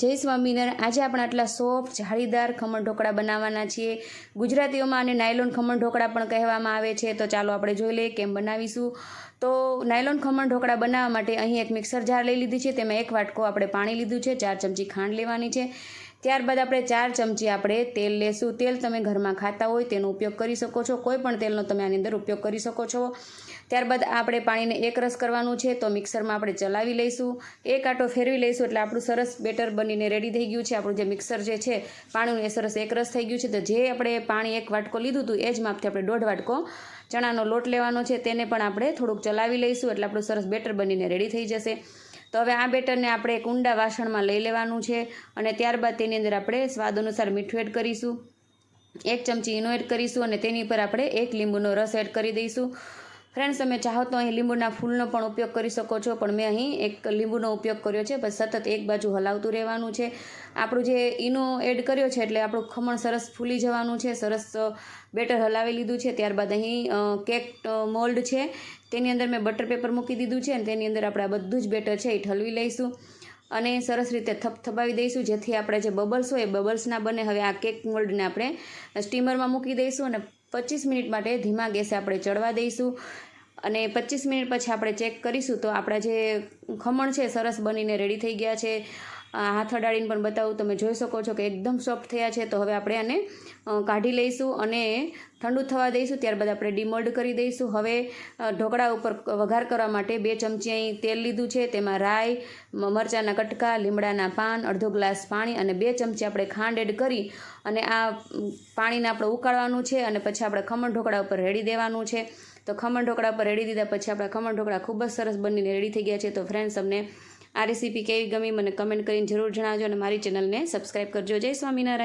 જય સ્વામિનારાયણ. આજે આપણે આટલા સોફ્ટ જાળીદાર ખમણ ઢોકળા બનાવવાના છીએ. ગુજરાતીઓમાં આને નાયલોન ખમણ ઢોકળા પણ કહેવામાં આવે છે. તો ચાલો આપણે જોઈ લઈએ કેમ બનાવીશું. તો નાયલોન ખમણ ઢોકળા બનાવવા માટે અહીં એક મિક્સર જાર લઈ લીધી છે. તેમાં એક વાટકો આપણે પાણી લીધું છે. ચાર ચમચી ખાંડ લેવાની છે. ત્યારબાદ આપણે ચાર ચમચી આપણે તેલ લેશું. તેલ તમે ઘરમાં ખાતા હોય તેનો ઉપયોગ કરી શકો છો. કોઈ પણ તેલનો તમે આની અંદર ઉપયોગ કરી શકો છો. ત્યારબાદ આપણે પાણીને એક રસ કરવાનું છે તો મિક્સરમાં આપણે ચલાવી લઈશું. એક આટો ફેરવી લઈશું એટલે આપણું સરસ બેટર બનીને રેડી થઈ ગયું છે. આપણું જે મિક્સર જે છે પાણીનું એ સરસ એક રસ થઈ ગયું છે. તો જે આપણે પાણી એક વાટકો લીધું હતું એ જ માપથી આપણે દોઢ વાટકો ચણાનો લોટ લેવાનો છે. તેને પણ આપણે થોડુંક ચલાવી લઈશું એટલે આપણું સરસ બેટર બનીને રેડી થઈ જશે. તો હવે આ બેટરને આપણે એક ઊંડા વાસણમાં લઈ લેવાનું છે અને ત્યારબાદ તેની અંદર આપણે સ્વાદ અનુસાર મીઠું એડ કરીશું. એક ચમચી ઈનો એડ કરીશું અને તેની પર આપણે એક લીંબુનો રસ એડ કરી દઈશું. ફ્રેન્ડ્સ, તમે ચાહો તો અહીં લીંબુના ફૂલનો પણ ઉપયોગ કરી શકો છો, પણ મેં અહીં એક લીંબુનો ઉપયોગ કર્યો છે, બસ સતત એક બાજુ હલાવતું રહેવાનું છે. આપણું જે ઈનો એડ કર્યો છે, એટલે આપણું ખમણ સરસ ફૂલી જવાનું છે, સરસ બેટર હલાવી લીધું છે, ત્યારબાદ અહીં કેક મોલ્ડ છે, તેની અંદર મેં બટર પેપર મૂકી દીધું છે, અને તેની અંદર આપણે આ બધું જ બેટર છે એ ઠલવી લઈશું. અને સરસ રીતે થપથપાવી દઈશું, જેથી આપણે જે બબલ્સ હોય એ બબલ્સ ના બને, હવે આ કેક મોલ્ડને આપણે સ્ટીમરમાં મૂકી દઈશું, અને પચીસ મિનિટ માટે ધીમા ગેસે આપણે ચડવા દઈશું. અને પચીસ મિનિટ પછી આપણે ચેક કરીશું તો આપણા જે ખમણ છે સરસ બનીને રેડી થઈ ગયા છે. હાથ અડાડીને પણ બતાવું, તમે જોઈ શકો છો કે એકદમ સોફ્ટ થયા છે. તો હવે આપણે આને કાઢી લઈશું અને ઠંડુ થવા દઈશું, ત્યારબાદ આપણે ડીમોલ્ડ કરી દઈશું. હવે ઢોકળા ઉપર વઘાર કરવા માટે બે ચમચી અહીં તેલ લીધું છે. તેમાં રાઈ મરચાંના કટકા, લીમડાના પાન, અડધો ગ્લાસ પાણી અને બે ચમચી આપણે ખાંડ એડ કરી અને આ પાણીને આપણે ઉકાળવાનું છે અને પછી આપણે ખમણ ઢોકળા ઉપર રેડી દેવાનું છે. તો ખમણ ઢોકળા પર રેડી દીધા પછી આપણા ખમણ ઢોકળા ખૂબ જ સરસ બનીને રેડી થઈ ગયા છે. તો ફ્રેન્ડ્સ તમને આ રેસીપી કેવી ગમી મને કમેન્ટ કરીને જરૂર જણાવજો અને મારી ચેનલને સબસ્ક્રાઈબ કરજો. જય સ્વામિનારાયણ.